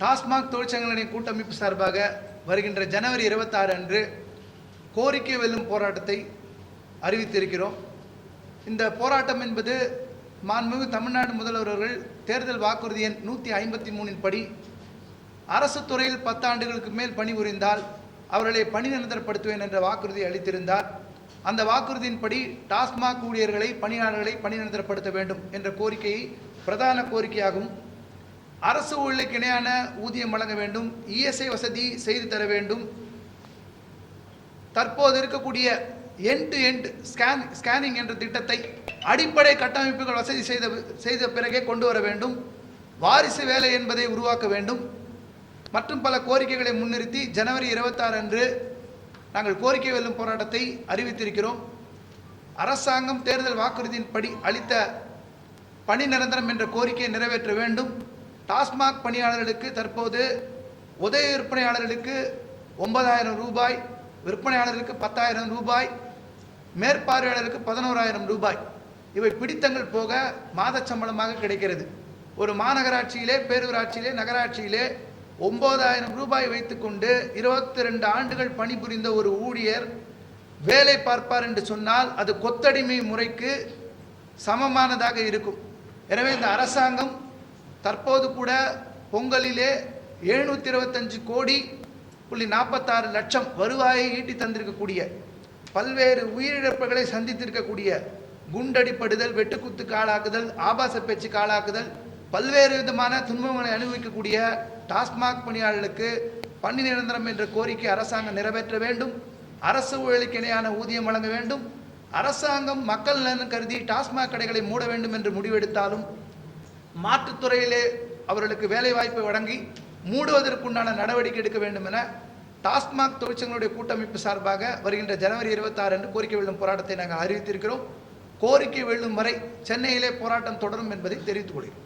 டாஸ்மாக் தொழிற்சங்கங்களின் கூட்டமைப்பு சார்பாக வருகின்ற ஜனவரி 26 அன்று கோரிக்கை வெல்லும் போராட்டத்தை அறிவித்திருக்கிறோம். இந்த போராட்டம் என்பது மாண்புமிகு தமிழ்நாடு முதல்வர்கள் தேர்தல் வாக்குறுதி எண் நூற்றி ஐம்பத்தி மூணின் படி அரசு துறையில் பத்தாண்டுகளுக்கு மேல் பணிபுரிந்தால் அவர்களை பணி நிரந்தரப்படுத்துவேன் என்ற வாக்குறுதி அளித்திருந்தார். அந்த வாக்குறுதியின்படி டாஸ்மாக் ஊழியர்களை பணியாளர்களை பணிநிரந்தரப்படுத்த வேண்டும் என்ற கோரிக்கையை பிரதான கோரிக்கையாகும் அரசு ஊழலுக்கு இணையான ஊதியம் வழங்க வேண்டும் இஎஸ்ஐ வசதி செய்து தர வேண்டும். தற்போது இருக்கக்கூடிய end to end scan scanning என்ற திட்டத்தை அடிப்படை கட்டமைப்புகள் வசதி செய்த செய்த பிறகே கொண்டு வர வேண்டும். வாரிசு வேலை என்பதை உருவாக்க வேண்டும். மற்றும் பல கோரிக்கைகளை முன்னிறுத்தி ஜனவரி 26 அன்று நாங்கள் கோரிக்கை வெல்லும் போராட்டத்தை அறிவித்திருக்கிறோம். அரசாங்கம் தேர்தல் வாக்குறுதியின்படி அளித்த பணி நிரந்தரம் என்ற கோரிக்கையை நிறைவேற்ற வேண்டும். டாஸ்மாக் பணியாளர்களுக்கு தற்போது உதவி விற்பனையாளர்களுக்கு ஒன்பதாயிரம் ரூபாய் விற்பனையாளர்களுக்கு பத்தாயிரம் ரூபாய் மேற்பார்வையாளருக்கு பதினோராயிரம் ரூபாய். இவை பிடித்தங்கள் போக மாதச் சம்பளமாக கிடைக்கிறது. ஒரு மாநகராட்சியிலே பேரூராட்சியிலே நகராட்சியிலே ஒன்பதாயிரம் ரூபாய் வைத்துக்கொண்டு இருபத்தி ரெண்டு ஆண்டுகள் பணிபுரிந்த ஒரு ஊழியர் வேலை பார்ப்பார் என்று சொன்னால் அது கொத்தடிமை முறைக்கு சமமானதாக இருக்கும். எனவே இந்த அரசாங்கம் தற்போது கூட பொங்கலிலே எழுநூற்றி இருபத்தஞ்சு கோடி புள்ளி நாற்பத்தாறு லட்சம் வருவாயை ஈட்டி தந்திருக்கக்கூடிய பல்வேறு உயிரிழப்புகளை சந்தித்திருக்கக்கூடிய குண்டடிப்படுதல் வெட்டுக்குத்து காலாக்குதல் ஆபாச பேச்சு காலாக்குதல் பல்வேறு விதமான துன்பங்களை அனுபவிக்கக்கூடிய டாஸ்மாக் பணியாளர்களுக்கு பணி நிரந்தரம் என்ற கோரிக்கை அரசாங்கம் நிறைவேற்ற வேண்டும். அரசு ஊழலுக்கு இணையான ஊதியம் வழங்க வேண்டும். அரசாங்கம் மக்கள் நலன் கருதி டாஸ்மாக் கடைகளை மூட வேண்டும் என்று முடிவெடுத்தாலும் மாற்றுத்துறையிலே அவர்களுக்கு வேலைவாய்ப்பு வழங்கி மூடுவதற்குண்டான நடவடிக்கை எடுக்க வேண்டும் என டாஸ்மாக் தொழிற்சங்களுடைய கூட்டமைப்பு சார்பாக வருகின்ற ஜனவரி 26 அன்று கோரிக்கை வெல்லும் போராட்டத்தை நாங்கள் அறிவித்திருக்கிறோம். கோரிக்கை வெல்லும் வரை சென்னையிலே போராட்டம் தொடரும் என்பதை தெரிவித்துக் கொள்கிறோம்.